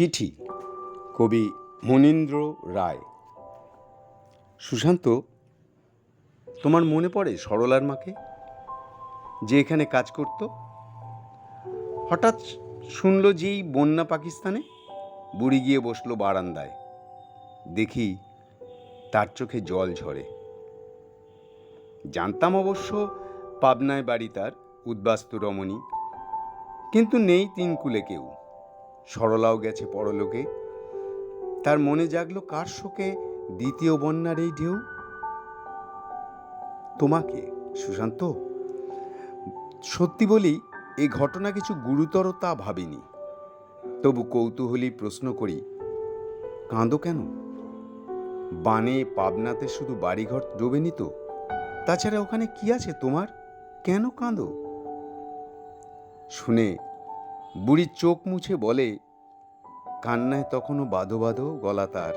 চিঠি, কবি মনীন্দ্র রায়। সুশান্ত, তোমার মনে পড়ে সরলার মাকে? যে এখানে কাজ করত? হঠাৎ শুনল যেই বন্যা পাকিস্তানে? বুড়ি গিয়ে বসল বারান্দায়। দেখি তার চোখে জল ঝরে। জানতাম অবশ্য পাবনায় বাড়ি তার, উদ্বাস্তু রমণী। কিন্তু নেই তিনকুলে কেউ। সরলাও গেছে পরলোকে। তার মনে জাগলো কার শোকে দ্বিতীয় বন্যার এই ঢেউ? তোমাকে, সুশান্ত, সত্যি বলি এই ঘটনা কিছু গুরুতর তা ভাবিনি। তবু কৌতূহলী প্রশ্ন করি, কাঁদো কেন? বানে, পাবনাতে শুধু বাড়িঘর ডোবেনি তো? তাছাড়া ওখানে কি আছে তোমার? কেন কাঁদো? শুনে বুড়ি চোখ মুছে বলে, কান্নায় তখনও বাঁধো বাঁধো গলা তার।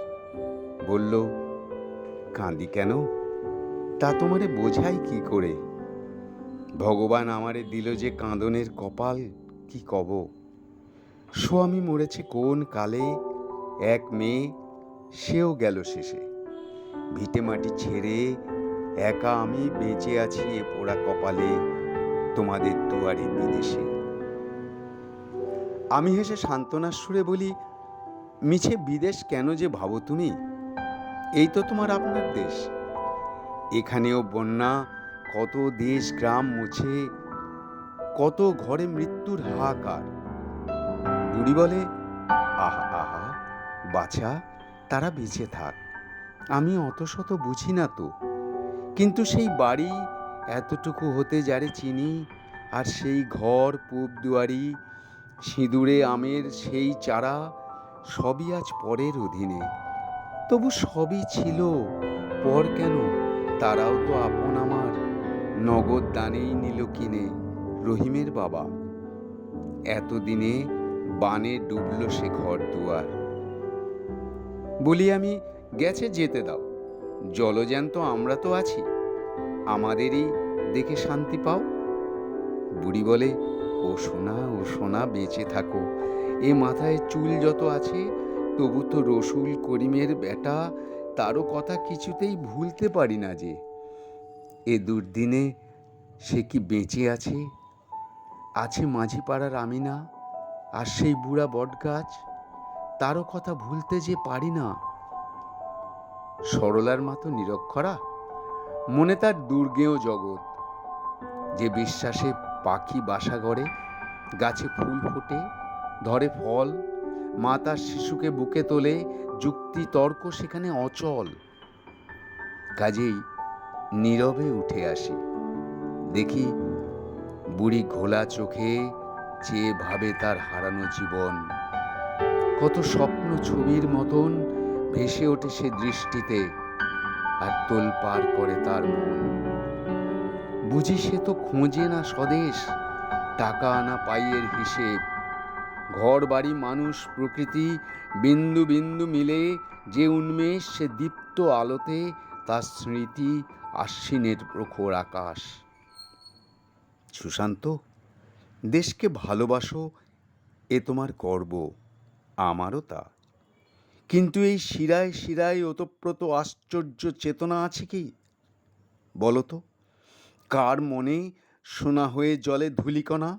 বলল, কাঁদি কেন? তা তোমারে বোঝাই কি করে? ভগবান আমারে দিল যে কাঁদনের কপাল, কি কব? স্বামী মরেছে কোন কালে? এক মেয়ে, সেও গেল শেষে। ভিটে মাটি ছেড়ে একা আমি বেঁচে আছি এ পোড়া কপালে, তোমাদের দুয়ারে বিদেশে। আমি হেসে সান্ত্বনার সুরে বলি, মিছে বিদেশ কেন যে ভাবো তুমি? এই তো তোমার আপনার দেশ। এখানেও বন্যা, কত দেশ গ্রাম মুছে, কত ঘরে মৃত্যুর হাহাকার। বুড়ি বলে, আহা আহা, বাছা, তারা বেঁচে থাক। আমি অত শত বুঝি না তো। কিন্তু সেই বাড়ি এতটুকু হতে যারে চিনি, আর সেই ঘর, পূব দুয়ারি সিঁদুরে আমের সেই চারা সবই আজ পরের অধীনে। তবু সবই ছিল পর কেন? তারাও তো আপন আমার। নগদ দানেই নিল কিনে রহিমের বাবা। এতদিনে বানে ডুবল সে ঘর দুয়ার। বলি আমি, গেছে যেতে দাও। জলজ্যান্ত আমরা তো আছি। আমাদেরই দেখে শান্তি পাও? বুড়ি বলে ও সোনা ও সোনা, বেঁচে থাকো। এ মাথায় চুল যত আছে, তবু তো রসুল করিমের বেটা, তারও কথা কিছুতেই ভুলতে পারি না যে। এ দুর্দিনে সে কি বেঁচে আছে? আছে মাঝি পাড়ার আমিনা, আর সেই বুড়া বটগাছ, তারও কথা ভুলতে যে পারি না। সরলার মতো নিরক্ষরা, মনে তার দুর্গেয় জগৎ, যে বিশ্বাসে পাখি বাসা গড়ে, গাছে ফুল ফোটে, ধরে ফল। মা তার শিশুকে বুকে তোলে, যুক্তি, তর্ক সেখানে অচল। কাজেই নীরবে উঠে আসি। দেখি বুড়ি ঘোলা চোখে চেয়ে ভাবে তার হারানো জীবন। কত স্বপ্ন ছবির মতন ভেসে ওঠে সে দৃষ্টিতে, আর তোল পার করে তার মন। বুঝি সে তো খোঁজে না স্বদেশ, টাকা আনা পাইয়ের হিসেব। ঘর বাড়ি মানুষ প্রকৃতি বিন্দু বিন্দু মিলে যে উন্মেষ সে দীপ্ত আলোতে তার স্মৃতি আশ্বিনের প্রখর আকাশ। সুশান্ত, দেশকে ভালোবাসো, এ তোমার গর্ব, আমারও তা। কিন্তু এই শিরায় শিরায় ওতপ্রোত আশ্চর্য চেতনা আছে কি? বলো তো। কার মনে সোনা হয়ে জলে ধুলিকণা